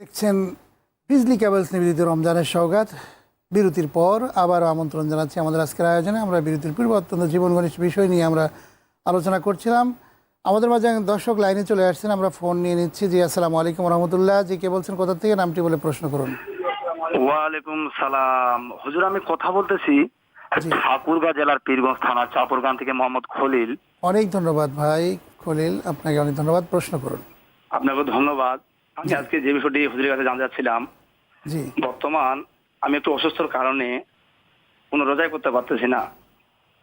দেখছেন বিজলি কেবলস নিবেদিত রমজানের সৌগাত বিরতির পর আবার আমন্ত্রণ জানাচ্ছি আমাদের আজকের আয়োজনে। আমরা বিরতির পূর্বে অত্যন্ত জীবন ঘনিষ্ঠ বিষয় নিয়ে আমরা আলোচনা করছিলাম। আমাদের মাঝে দর্শক লাইনে চলে আসছেন। আমরা ফোন নিয়ে নিচ্ছি জি আসসালামু আলাইকুম রহমতুল্লাহ। জি কে বলছেন? কোথা থেকে? নামটি বলে প্রশ্ন করুন। ওয়ালাইকুম সালাম। হুজুর আমি কথা বলতেছি। ঠাকুরগাঁ জেলার পীরগঞ্জ থানা চাপরগান থেকে মোহাম্মদ খলিল। অনেক ধন্যবাদ ভাই খলিল। আপনাকে অনেক ধন্যবাদ। প্রশ্ন করুন। আপনাকে ধন্যবাদ। আমি আজকে যে বিষয়টি হুজুরের কাছে জানতে চাচ্ছিলাম বর্তমান আমি একটু অসুস্থর কারণে কোনো রোজাই করতে পারতেছি না।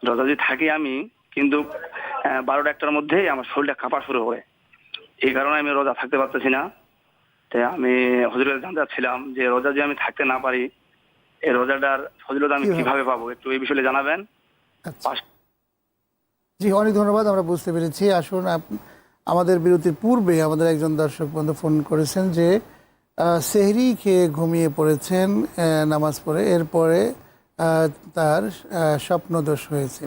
রোজা যদি থাকি আমি কিন্তু বারোটা একটার মধ্যেই আমার শরীরটা কাঁপা শুরু করে এই কারণে আমি রোজা থাকতে পারতেছি না। তাই আমি হুজুরের কাছে জানতে চাচ্ছিলাম যে রোজা যদি আমি থাকতে না পারি এই রোজাটার ফজিলত আমি কীভাবে? পাবো? একটু এই বিষয়ে জানাবেন। আচ্ছা। জি অনেক ধন্যবাদ আমরা বুঝতে পেরেছি। আসুন আমাদের বিরতির পূর্বে আমাদের একজন দর্শক বন্ধু ফোন করেছেন যে সেহরি খেয়ে ঘুমিয়ে পড়েছেন নামাজ পড়ে। এরপরে তার আহ, স্বপ্নদোষ হয়েছে।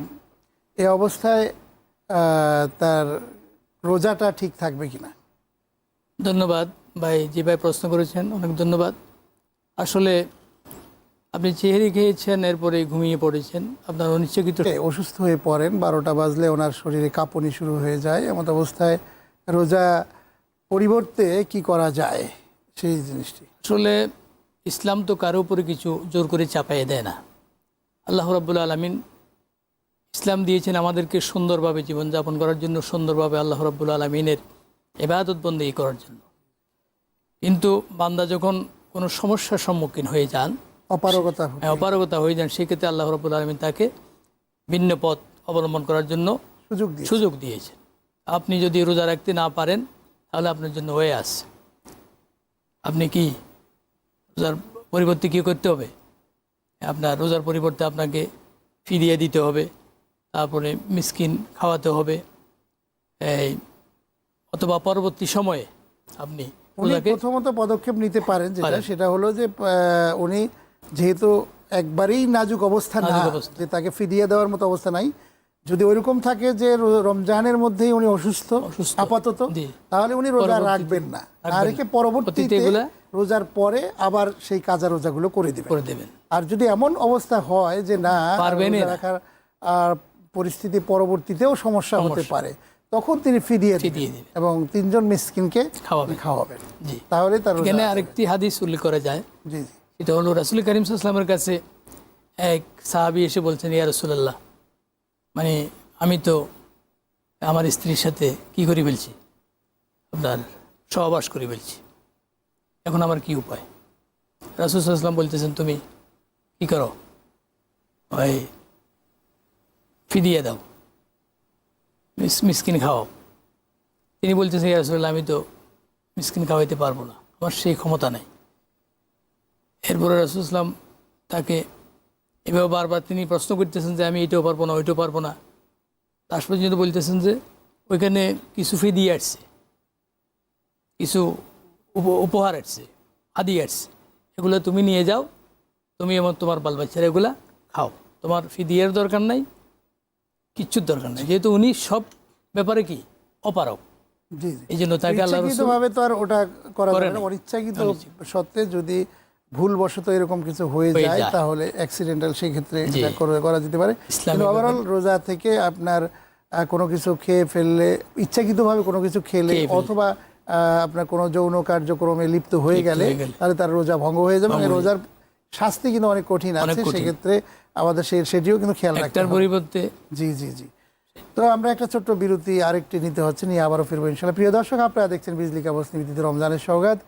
এ অবস্থায় তার রোজাটা ঠিক থাকবে কিনা? ধন্যবাদ। ভাই যে ভাই প্রশ্ন করেছেন। অনেক ধন্যবাদ। আসলে আপনি চেহারি খেয়েছেন এরপরে ঘুমিয়ে পড়েছেন আপনার অনিচ্ছাকৃত এ, অসুস্থ হয়ে পড়েন বারোটা বাজলে ওনার শরীরে কাঁপুনি শুরু হয়ে যায়। এমন অবস্থায় রোজা পরিবর্তে কি করা যায় সেই জিনিসটি? আসলে ইসলাম তো কারও উপরে কিছু জোর করে চাপাইয়ে দেয় না। আল্লাহ রাবুল আলমিন ইসলাম দিয়েছেন আমাদেরকে সুন্দরভাবে জীবনযাপন করার জন্য সুন্দরভাবে আল্লাহ রাবুল আলমিনের এবাদত করার জন্য। কিন্তু বান্দা যখন কোনো সমস্যার সম্মুখীন হয়ে যান অপারগতা হ্যাঁ, অপারগতা হয়ে যান সেক্ষেত্রে আল্লাহ রবুল আলমিন তাকে ভিন্ন পথ অবলম্বন করার জন্য সুযোগ সুযোগ দিয়েছেন। আপনি যদি রোজা রাখতে না পারেন তাহলে আপনার জন্য হয়ে আসছে আপনি কি রোজার পরিবর্তে কী করতে হবে? আপনার রোজার পরিবর্তে আপনাকে ফিরিয়ে দিতে হবে তারপরে মিসকিন খাওয়াতে হবে। এই অথবা পরবর্তী সময়ে আপনি প্রথমত পদক্ষেপ নিতে পারেন যেটা সেটা হলো যে উনি যেহেতু একবারেই নাজুক অবস্থা না যে তাকে ফিরিয়ে দেওয়ার মতো অবস্থা নাই। যদি ওইরকম থাকে যে রমজানের মধ্যেই উনি অসুস্থ। আপাতত তাহলে উনি রোজা রাখবেন না। আর। একে পরবর্তীতে রোজার পরে আবার সেই কাজা রোজাগুলো করে দিবেন। করে দেবেন। আর যদি এমন অবস্থা হয় যে না পারবেনই রোজা না। রাখার আর পরিস্থিতি পরবর্তীতেও সমস্যা হতে পারে তখন তিনি ফিরিয়ে দিবেন। এবং তিনজন মিসকিনকে খাওয়াবেন। খাওয়াবেন। জি। তাহলে তার আরেকটি হাদিস উল্লেখ করা যায়। জি জি। এটা হলো রাসুল করিম সাল্লামের কাছে এক সাহাবি এসে বলছেন, ইয়া রসুল্লাহ মানে আমি তো আমার স্ত্রীর সাথে কি করে ফেলছি? আপনার সহবাস করে ফেলছি। এখন আমার কি উপায়? রাসুল সাল্লাম বলতেছেন, তুমি কি করো? ওই ফিদিয়ে দাও। মিস, মিসকিন খাওয়াও। তিনি বলতেছেন, ইয়া রসুল্লাহ আমি তো মিসকিন খাওয়াইতে পারব না। আমার সেই ক্ষমতা নেই। এরপরে রাসুলাম তাকে এভাবে বারবার তিনি প্রশ্ন করতেছেন যে আমি এটাও পারব না ওইটাও পারব না। লাস্ট পর্যন্ত বলতেছেন যে ওইখানে কিছু ফি দিয়ে আসছে কিছু উপ- উপহার আসছে আদি আসছে। এগুলো তুমি নিয়ে যাও তুমি এবং তোমার বাল বাচ্চারা এগুলা খাও। তোমার ফি দিয়ার দরকার নাই কিচ্ছুর দরকার নাই। যেহেতু উনি সব ব্যাপারে কি? অপারক এই জন্য তাকে আল্লাহ তো আর ওটা করা। অনিচ্ছাকৃত। সত্ত্বে যদি ভুলবশত এরকম কিছু হয়ে যায়। তাহলে অ্যাক্সিডেন্টাল সেই ক্ষেত্রে এটা করা যেতে পারে। ওভারঅল রোজা থেকে আপনার কোনো কিছু খেয়ে ফেললে ইচ্ছাকৃতভাবে কোনো কিছু খেলে অথবা আপনার কোনো যৌন কার্যক্রমে লিপ্ত হয়ে গেলে তাহলে তার রোজা ভঙ্গ হয়ে যাবে। রোজার শাস্তি কিন্তু অনেক কঠিন আছে। সেক্ষেত্রে আমাদের সে- সেটিও কিন্তু খেয়াল রাখতে হবে। পরিবর্তে জি জি জি। তো আমরা একটা ছোট্ট বিরতি আরেকটি নিতে হচ্ছে নিয়ে আবারও ফিরবো ইনশাল্লাহ প্রিয় দর্শক আপনারা দেখছেন বিজলি কাবস নিবেদিত রমজানের সৌগাত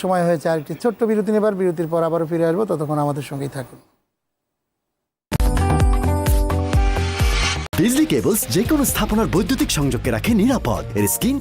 সময় হয়েছে আরেকটি ছোট্ট বিরতি নেবার, বিরতির পর আবারও ফিরে আসব, ততক্ষণ আমাদের সঙ্গেই থাকুন। বিজলি কেবলস যে কোনো স্থাপনার বৈদ্যুতিক সংযোগকে রাখে নিরাপদ। এর স্ক্রিন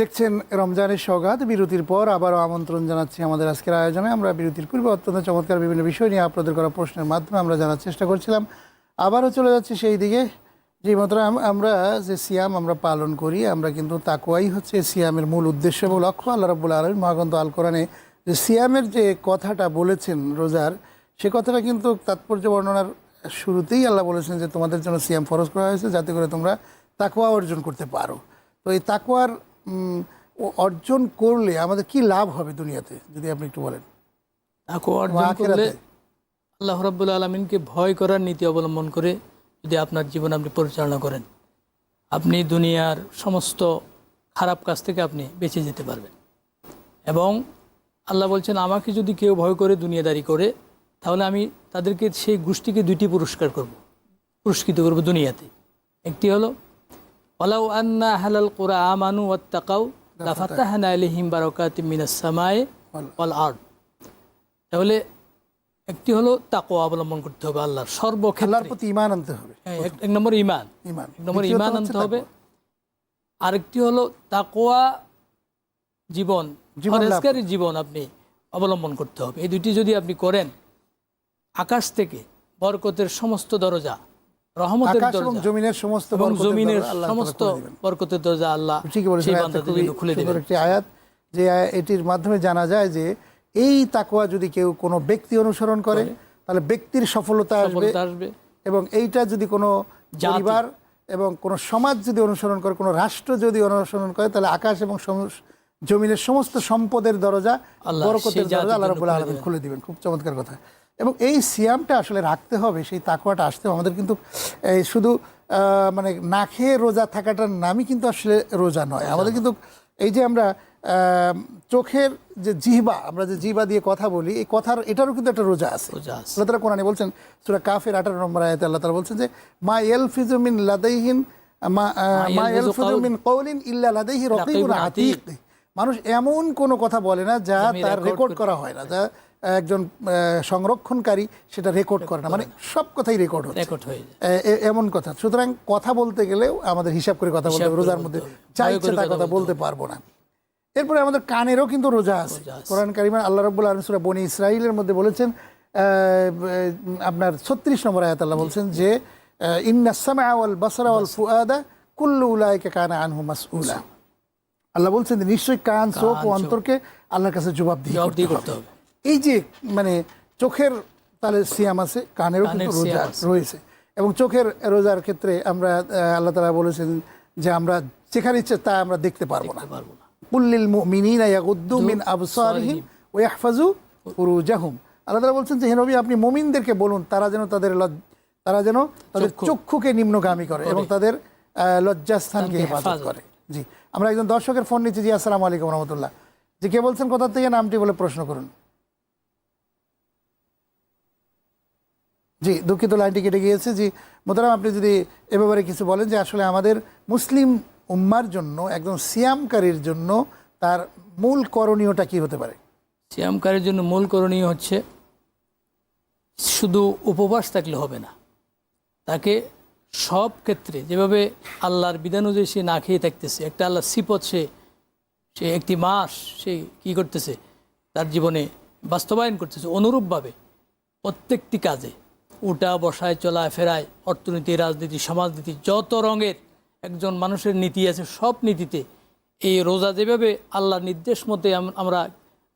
দেখছেন রমজানের সৌগাত, বিরতির পর আবারও আমন্ত্রণ জানাচ্ছি আমাদের আজকের আয়োজনে। আমরা বিরতির পূর্বে অত্যন্ত চমৎকার বিভিন্ন বিষয় নিয়ে আপনাদের করা প্রশ্নের মাধ্যমে আমরা জানার চেষ্টা করছিলাম। আবারও চলে যাচ্ছি সেই দিকে। যে মাত্রাম আমরা যে সিয়াম আমরা পালন করি, আমরা কিন্তু তাকুয়াই হচ্ছে সিয়ামের মূল উদ্দেশ্য এবং লক্ষ্য। আল্লাহ রব্বুল আলম মহাগন্ত আল কোরআনে যে সিয়ামের যে কথাটা বলেছেন রোজার, সে কথাটা কিন্তু তাৎপর্য বর্ণনার শুরুতেই আল্লাহ বলেছেন যে তোমাদের জন্য সিয়াম ফরজ করা হয়েছে যাতে করে তোমরা তাকুয়া অর্জন করতে পারো। তো এই তাকুয়ার অর্জন করলে আমাদের কি লাভ হবে দুনিয়াতে? যদি আপনি একটু বলেন। তাকে অর্জন করলে আল্লাহ রাব্বুল আলমিনকে ভয় করার নীতি অবলম্বন করে যদি আপনার জীবন আপনি পরিচালনা করেন আপনি দুনিয়ার সমস্ত খারাপ কাজ থেকে আপনি বেঁচে যেতে পারবেন। এবং আল্লাহ বলছেন আমাকে যদি কেউ ভয় করে দুনিয়াদারি করে তাহলে আমি তাদেরকে সেই গোষ্ঠীকে দুইটি পুরস্কার করব পুরস্কৃত করব দুনিয়াতে। একটি হলো ওয়ালাউ আন্না হালাল কোরআ আমানু ওয়াত্তাকাউ লাফাতাহানা আলাইহিম বারাকাতিম মিনাস সামায়ে ওয়াল আরদ। তাহলে একটি হলো তাকওয়া অবলম্বন করতে হবে আল্লাহর সর্বক্ষেত্রে। প্রতি ইমান আনতে হবে। হ্যাঁ, এক- নম্বর ইমান ইমান এক নম্বর ইমান আনতে হবে। আরেকটি হলো তাকোয়া জীবন ফরেজগারি জীবন আপনি অবলম্বন করতে হবে। এই দুটি যদি আপনি করেন আকাশ থেকে বরকতের সমস্ত দরজা রহমতের এবং জমিনের সমস্ত জমিনের সমস্ত তাআলা খুলে দিবেন। বরকতের দরজা আল্লাহ ঠিকই বলেছেন সেই আয়াতটা বান্দাদের খুবই জন্য খুলে দেবেন একটি আয়াত যে এটির মাধ্যমে জানা যায় যে এই তাকওয়া যদি কেউ কোনো ব্যক্তি অনুসরণ করে তাহলে ব্যক্তির সফলতা আসবে এবং এইটা যদি কোনো। পরিবার এবং কোনো সমাজ যদি অনুসরণ করে কোনো রাষ্ট্র যদি অনুসরণ করে তাহলে আকাশ এবং জমিনের সমস্ত সম্পদের দরজা আল্লাহ বরকতের দরজা আল্লাহ আলামিন। খুলে দিবেন খুব চমৎকার কথা এবং এই সিয়ামটা আসলে রাখতে হবে সেই তাকুয়াটা আসতে হবে। আমাদের কিন্তু এই শুধু মানে না খেয়ে রোজা থাকাটার নামই কিন্তু আসলে রোজা নয়। আমাদের কিন্তু এই যে আমরা চোখের যে জিহবা আমরা যে জিহবা দিয়ে কথা বলি এই কথার এটারও কিন্তু একটা রোজা আছে। আল্লাহ তালা কোরআনে বলছেন সুরা কাফের আঠারো নম্বর আয়াতে আল্লাহ তালা বলছেন যে মা এলফিজু মিন লাদাইহিন মা আহ, মা ইয়ালফিজু এলফিজু কাউল- মিন কওলিন ইল্লা লাদাইহি রাকিবুন আতীক। মানুষ এমন কোনো কথা বলে না যা তার রেকর্ড করা হয় না যা একজন সংরক্ষণকারী সেটা রেকর্ড করে না। মানে সব কথাই রেকর্ড হচ্ছে। রেকর্ড হয়ে এমন কথা। সুতরাং কথা বলতে গেলেও আমাদের হিসাব করে কথা বলতে রোজার মধ্যে। যা ইচ্ছে তা কথা বলতে পারব না। এরপরে আমাদের কানেরও কিন্তু রোজা আছে। কোরআন কারিমান আল্লাহ রব্বুল আলম সুরা বনি ইসরাইলের মধ্যে বলেছেন আপনার ছত্রিশ নম্বর আয়াত আল্লাহ বলছেন যে আহ, ইন্না সামা ওয়াল বাসরা ওয়াল ফুআদা কুল্লু কানা আনহু মাসউলা। আল্লাহ বলছেন নিশ্চয়ই কান চোখ ও অন্তরকে আল্লাহর কাছে জবাব জবাবদিহি করতে হবে। এই যে মানে চোখের তাহলে সিয়াম আছে কানেরও কিন্তু রোজা রয়েছে। এবং চোখের রোজার ক্ষেত্রে আমরা আল্লাহ তালা বলেছেন যে আমরা যেখানে ইচ্ছে তা আমরা দেখতে পারব না। কুল্লিল ইয়াগুদ্দু মিন আবসারিহিম ওয়া ইয়াহফাজু ফুরুজাহুম। আল্লাহ তাআলা বলছেন যে হে নবী আপনি মুমিনদেরকে বলুন তারা যেন তাদের তারা যেন তাদের চক্ষুকে নিম্নগামী করে এবং তাদের লজ্জাস্থানকে হেফাজত করে। জি আমরা একজন দর্শকের ফোন নিচ্ছি জি আসসালামু আলাইকুম রহমতুল্লাহ। জি কে বলছেন কোথা থেকে? নামটি বলে প্রশ্ন করুন। জি, দুঃখিত লাইনটি কেটে গিয়েছে। জি মোতারাম আপনি যদি এ ব্যাপারে কিছু বলেন যে আসলে আমাদের মুসলিম উম্মার জন্য, একদম সিয়ামকারীর জন্য তার মূল করণীয়টা কি হতে পারে? সিয়ামকারের জন্য মূল করণীয় হচ্ছে শুধু উপবাস থাকলে হবে না। তাকে সব ক্ষেত্রে যেভাবে আল্লাহর বিধান অনুযায়ী সে না খেয়ে থাকতেছে, একটা আল্লাহ সিপত সে সে একটি মাস সে কি করতেছে? তার জীবনে বাস্তবায়ন করতেছে, অনুরূপভাবে প্রত্যেকটি কাজে। উঠা বসায় চলা ফেরায় অর্থনীতি রাজনীতি সমাজনীতি যত রঙের একজন মানুষের নীতি আছে সব নীতিতে এই রোজা যেভাবে আল্লাহর নির্দেশ মতে আমরা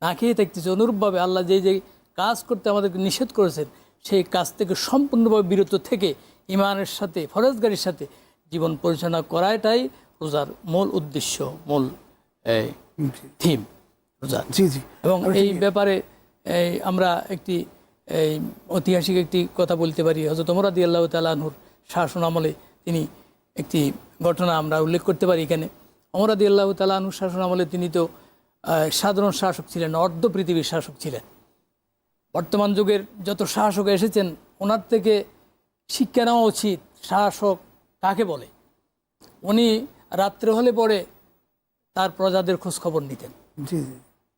না খেয়ে থাকতেছি অনুরূপভাবে আল্লাহ যে যে কাজ করতে আমাদেরকে নিষেধ করেছেন সেই কাজ থেকে সম্পূর্ণভাবে বিরত থেকে ইমানের সাথে ফরজগারির সাথে জীবন পরিচালনা করাটাই রোজার মূল উদ্দেশ্য মূল থিম রোজা। জি জি। এবং এই ব্যাপারে আমরা একটি এই ঐতিহাসিক একটি কথা বলতে পারি। হজরত মোরাদি আল্লাহ তালাহুর শাসন আমলে তিনি একটি ঘটনা আমরা উল্লেখ করতে পারি এখানে। অমরাদি আল্লাহ তালাহুর শাসন আমলে তিনি তো সাধারণ শাসক ছিলেন অর্ধ পৃথিবীর শাসক ছিলেন। বর্তমান যুগের যত শাসক এসেছেন ওনার থেকে শিক্ষা নেওয়া উচিত শাসক কাকে বলে? উনি রাত্রে হলে পরে তার প্রজাদের খোঁজ খবর নিতেন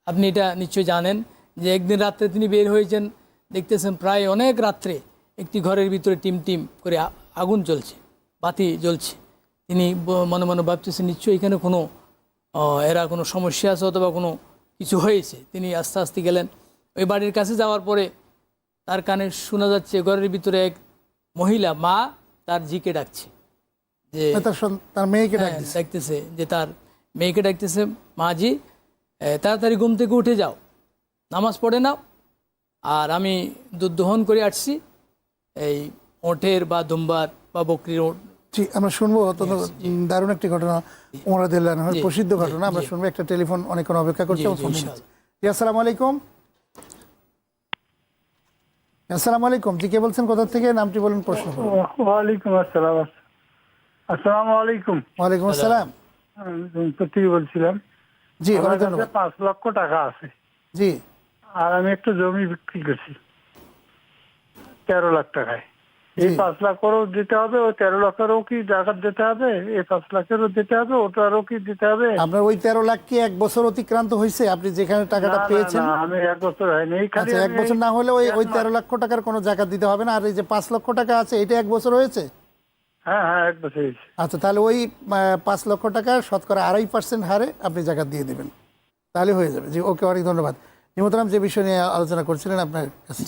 আপনি এটা নিশ্চয়ই জানেন যে একদিন রাত্রে তিনি বের হয়েছেন দেখতেছেন প্রায় অনেক রাত্রে একটি ঘরের ভিতরে টিম টিম করে আগুন জ্বলছে বাতি জ্বলছে। তিনি মনে মনে ভাবতেছেন নিশ্চয়ই এখানে কোনো এরা কোনো সমস্যা আছে অথবা কোনো কিছু হয়েছে। তিনি আস্তে আস্তে গেলেন। ওই বাড়ির কাছে যাওয়ার পরে তার কানে শোনা যাচ্ছে ঘরের ভিতরে এক মহিলা মা তার জিকে ডাকছে। যে তার মেয়েকে হ্যাঁ, ডাকতেছে। যে তার মেয়েকে ডাকতেছে মা জি তাড়াতাড়ি ঘুম থেকে উঠে যাও। নামাজ পড়ে নাও আর আমি দুধ দহন করে আসছি এই ওঠের বা দুম্বার বা বকরির ওট। জি আমরা শুনব। অত্যন্ত দারুণ একটি ঘটনা ওমরাদিল্লাহ প্রসিদ্ধ ঘটনা। আমরা শুনব একটা টেলিফোন অনেকক্ষণ অপেক্ষা করছে আসসালামু আলাইকুম। আসসালামু আলাইকুম। জি কে বলছেন? কোথা থেকে? নামটি বলুন প্রশ্ন ওয়ালাইকুম আসসালাম। আসসালামু আলাইকুম। ওয়ালাইকুম আসসালাম। আমি প্রতি বলছিলাম। জি পাঁচ লক্ষ টাকা আছে। জি। আর আমি একটা জমি বিক্রি করছি। তেরো লাখ টাকায়। এই। পাঁচ লাখেরও দিতে হবে ওই তেরো লাখেরও কি টাকা দিতে হবে? এই পাঁচ লাখেরও দিতে হবে ওটারও কি দিতে হবে? আপনার ওই তেরো লাখ কি এক বছর অতিক্রান্ত হয়েছে? আপনি যেখানে টাকাটা পেয়েছেন? আমি এক বছর হয়নি। খালি আচ্ছা এক বছর না হলে ওই ওই তেরো লক্ষ টাকার কোনো জাকাত দিতে হবে না? আর এই যে পাঁচ লক্ষ টাকা আছে এটা এক বছর হয়েছে? হ্যাঁ হ্যাঁ এক বছর হয়েছে। আচ্ছা তাহলে ওই পাঁচ লক্ষ টাকার শতকরা আড়াই পার্সেন্ট হারে আপনি জাকাত দিয়ে দেবেন। তাহলে হয়ে যাবে। জি ওকে অনেক ধন্যবাদ। নিমতরাম যে বিষয় নিয়ে আলোচনা করছিলেন আপনার কাছে।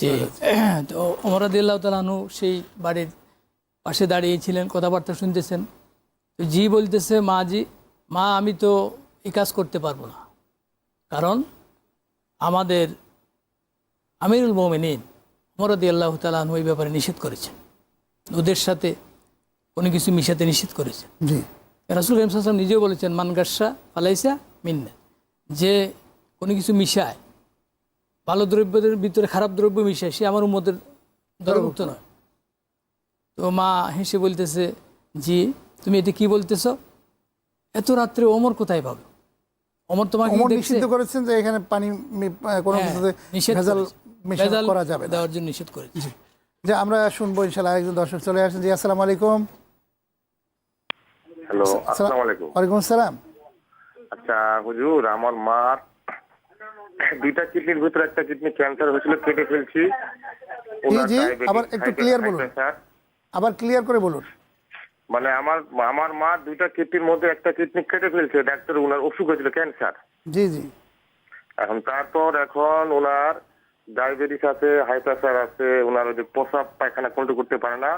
তো অমরাদিল্লাহ তালাহু সেই বাড়ির পাশে দাঁড়িয়েছিলেন কথাবার্তা শুনতেছেন। তো জি বলতেছে মা জি মা আমি তো এই কাজ করতে পারব না। কারণ আমাদের আমিরুল মোমিনিন অমরাদি আল্লাহ তালাহু এই ব্যাপারে নিষেধ করেছেন। ওদের সাথে কোনো কিছু মিশাতে নিষেধ করেছেন। জি। রাসুল হেমসাম নিজেও বলেছেন মানগাসা ফালাইসা মিন্না। যে কোনো কিছু মিশায় ভালো দ্রব্যের ভিতরে খারাপ দ্রব্য মিশায় সে আমার উম্মদের দরভুক্ত নয়। তো মা হেসে বলতেছে জি তুমি এটা কি বলতেছ? এত রাত্রে অমর কোথায় পাবে? অমর তোমাকে নিষিদ্ধ করেছেন যে এখানে পানি কোনো হ্যাঁ, ভেজাল ভেজাল করা যাবে দেওয়ার জন্য নিষেধ করেছে। যে আমরা শুনব ইনশাল্লাহ একজন দর্শক চলে আসেন। জি আসসালামু আলাইকুম। হ্যালো আসসালামু আলাইকুম। ওয়ালাইকুম আসসালাম। আচ্ছা হুজুর আমার মার দুইটা কিডনির ভিতরে একটা কিডনি ক্যান্সার হয়েছিল কেটে ফেলছি। জি, আবার একটু blood বলুন। আবার ক্লিয়ার করে বলুন। মানে আমার আমার মা দুইটা কিডনির মধ্যে একটা কিডনি কেটে ফেলছে ডাক্তার ওনার অসুখ হয়েছিল ক্যান্সার জি জি। এখন তারপর এখন ওনার ডায়াবেটিস আছে হাই প্রেসার আছে ওনার ওই যে প্রসাব পায়খানা কন্ট্রোল করতে পারে না।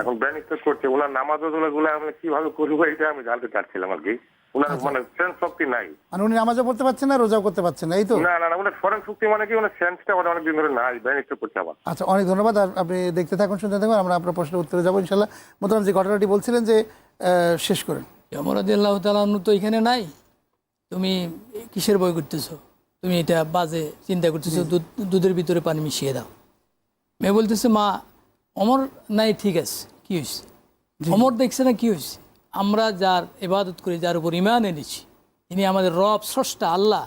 এখন ব্রেন স্ট্রোক করছে ওনার নামাজগুলো আমি কীভাবে করব এটা আমি জানতে চাচ্ছিলাম আর কি। ওনার আচ্ছা। মানে সেন্স শক্তি নাই। মানে উনি নামাজও পড়তে পারছেন না রোজাও করতে পারছেন না এই তো? না না না ওনার স্মরণ শক্তি মানে কি ওনার সেন্সটা অনেক দিন ধরে নাই ব্রেন স্ট্রোক করছে আবার। আচ্ছা অনেক ধন্যবাদ আর আপনি দেখতে থাকুন শুনতে থাকুন আমরা আপনার প্রশ্নের উত্তরে যাব ইনশাল্লাহ মোতারাম যে ঘটনাটি বলছিলেন যে শেষ করেন। অমরাদি আল্লাহ তো এখানে নাই। তুমি কিসের বই করতেছো? তুমি এটা বাজে চিন্তা করতেছো দুধ দুধের ভিতরে পানি মিশিয়ে দাও। মেয়ে বলতেছে মা অমর নাই ঠিক আছে কি হয়েছে অমর দেখছে না কি হয়েছে আমরা যার ইবাদত করি যার উপর ইমান এনেছি তিনি আমাদের রব স্রষ্টা আল্লাহ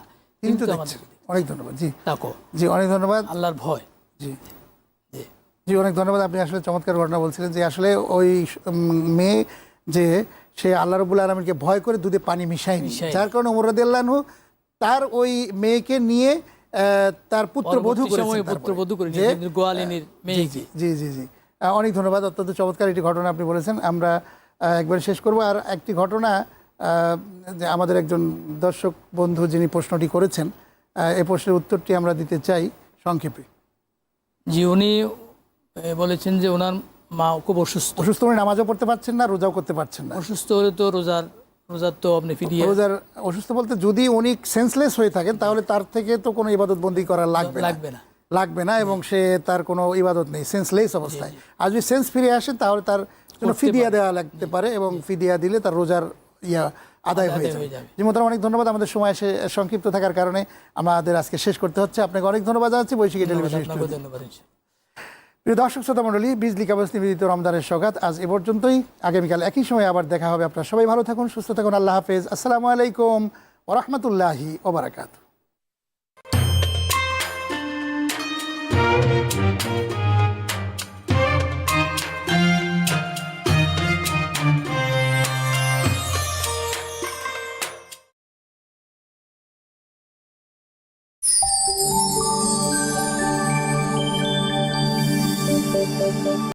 আমাদের অনেক ধন্যবাদ। জি। তাকো। জি অনেক ধন্যবাদ। আল্লাহর ভয়। জি। জি। জি অনেক ধন্যবাদ। আপনি আসলে চমৎকার ঘটনা বলছিলেন যে আসলে ওই মেয়ে যে সে আল্লাহ রবুল্লা আলমীকে ভয় করে দুধে পানি মিশায়নি। যার কারণে মোরাদিল্লাহু তার ওই মেয়েকে নিয়ে তার পুত্রবধূ করেছেন পুত্রবধূ করে গোয়ালিনীর মেয়েকে। জি জি জি অনেক ধন্যবাদ। অত্যন্ত চমৎকার একটি ঘটনা আপনি বলেছেন। আমরা একবার শেষ করব। আর একটি ঘটনা যে আমাদের একজন দর্শক বন্ধু যিনি প্রশ্নটি করেছেন এ প্রশ্নের উত্তরটি আমরা দিতে চাই সংক্ষেপে। জি উনি বলেছেন যে ওনার মা খুব অসুস্থ। অসুস্থ উনি নামাজও পড়তে পারছেন না রোজাও করতে পারছেন না। অসুস্থ হলে তো রোজার রোজার তো আপনি ফিরিয়ে রোজার অসুস্থ বলতে যদি উনি সেন্সলেস হয়ে থাকেন তাহলে তার থেকে তো কোনো ইবাদত বন্দি করা লাগবে লাগবে না। লাগবে না এবং সে তার কোনো ইবাদত নেই সেন্সলেস অবস্থায়। আর যদি সেন্স ফিরে আসে তাহলে তার জন্য ফিদিয়া দেওয়া লাগতে পারে এবং ফিদিয়া দিলে তার রোজার ইয়া আদায় হয়ে যাবে। জি মোতারাম অনেক ধন্যবাদ। আমাদের সময় এসে সংক্ষিপ্ত থাকার কারণে আমাদের আজকে শেষ করতে হচ্ছে। আপনাকে অনেক ধন্যবাদ জানাচ্ছি। বৈশাখী টেলিভিশন প্রিয় দর্শক শ্রোতা মণ্ডলী বিজলি কাগজ নিবেদিত রমদানের সগাত আজ এ পর্যন্তই। আগামীকাল একই সময় আবার দেখা হবে। আপনারা সবাই ভালো থাকুন সুস্থ থাকুন। আল্লাহ হাফেজ। আসসালামু আলাইকুম ওরহমতুল্লাহি ওবরাকাতু